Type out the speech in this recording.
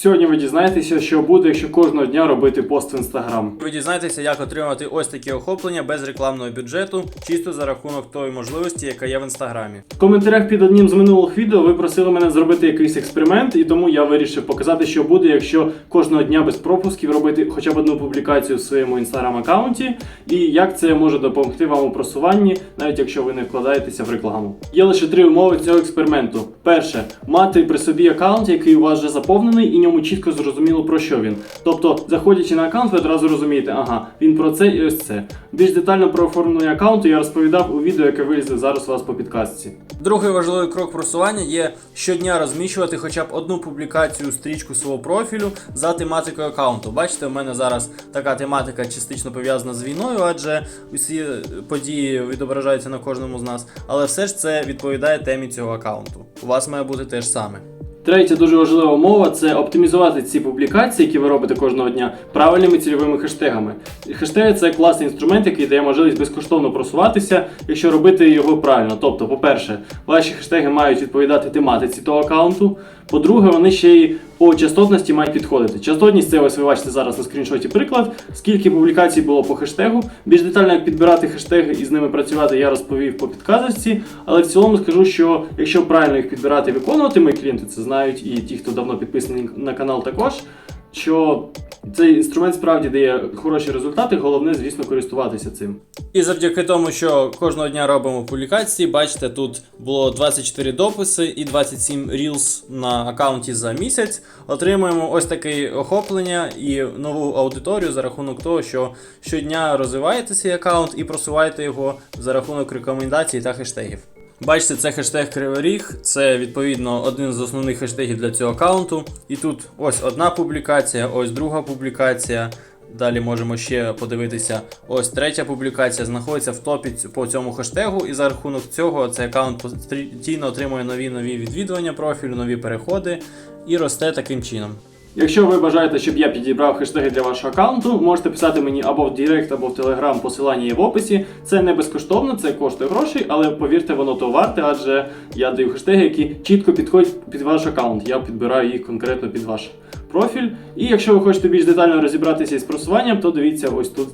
Сьогодні ви дізнаєтеся, що буде, якщо кожного дня робити пост в інстаграм. Ви дізнаєтеся, як отримати ось такі охоплення без рекламного бюджету, чисто за рахунок тої можливості, яка є в інстаграмі. В коментарях під одним з минулих відео ви просили мене зробити якийсь експеримент, і тому я вирішив показати, що буде, якщо кожного дня без пропусків робити хоча б одну публікацію в своєму інстаграм-аккаунті, і як це може допомогти вам у просуванні, навіть якщо ви не вкладаєтеся в рекламу. Є лише три умови цього експерименту. Перше, мати при собі аккаунт, який у вас вже заповнений, і ньому чітко зрозуміло про що він. Тобто, заходячи на аккаунт, ви одразу розумієте, ага, він про це і ось це. Більш детально про оформлення аккаунту я розповідав у відео, яке вилізе зараз у вас по підказці. Другий важливий крок просування є щодня розміщувати хоча б одну публікацію стрічку свого профілю за тематикою аккаунту. Бачите, у мене зараз така тематика частично пов'язана з війною, адже усі події відображаються на кожному з нас. Але все ж це відповідає темі цього аккаунту. У вас має бути те ж саме. Третя дуже важлива умова це оптимізувати ці публікації, які ви робите кожного дня, правильними цільовими хештегами. Хештеги це класний інструмент, який дає можливість безкоштовно просуватися, якщо робити його правильно. Тобто, по-перше, ваші хештеги мають відповідати тематиці того аккаунту. По-друге, вони ще й по частотності мають підходити. Частотність це ось ви бачите зараз на скріншоті приклад. Скільки публікацій було по хештегу. Більш детально як підбирати хештеги і з ними працювати, я розповів по підказочці. Але в цілому скажу, що якщо правильно їх підбирати і виконувати, мої клієнти це знають, і ті, хто давно підписаний на канал, також. Що цей інструмент справді дає хороші результати, головне, звісно, користуватися цим. І завдяки тому, що кожного дня робимо публікації, бачите, тут було 24 дописи і 27 reels на аккаунті за місяць. Отримуємо ось таке охоплення і нову аудиторію за рахунок того, що щодня розвиваєте цей аккаунт і просуваєте його за рахунок рекомендацій та хештегів. Бачите, це хештег Кривий Ріг, це відповідно один з основних хештегів для цього аккаунту. І тут ось одна публікація, ось друга публікація. Далі можемо ще подивитися. Ось третя публікація знаходиться в топі по цьому хештегу, і за рахунок цього цей аккаунт постійно отримує нові нові відвідування профілю, нові переходи і росте таким чином. Якщо ви бажаєте, щоб я підібрав хештеги для вашого аккаунту, можете писати мені або в Директ, або в Телеграм, посилання є в описі. Це не безкоштовно, це коштує грошей, але повірте, воно то варте, адже я даю хештеги, які чітко підходять під ваш аккаунт. Я підбираю їх конкретно під ваш профіль. І якщо ви хочете більш детально розібратися із просуванням, то дивіться ось тут.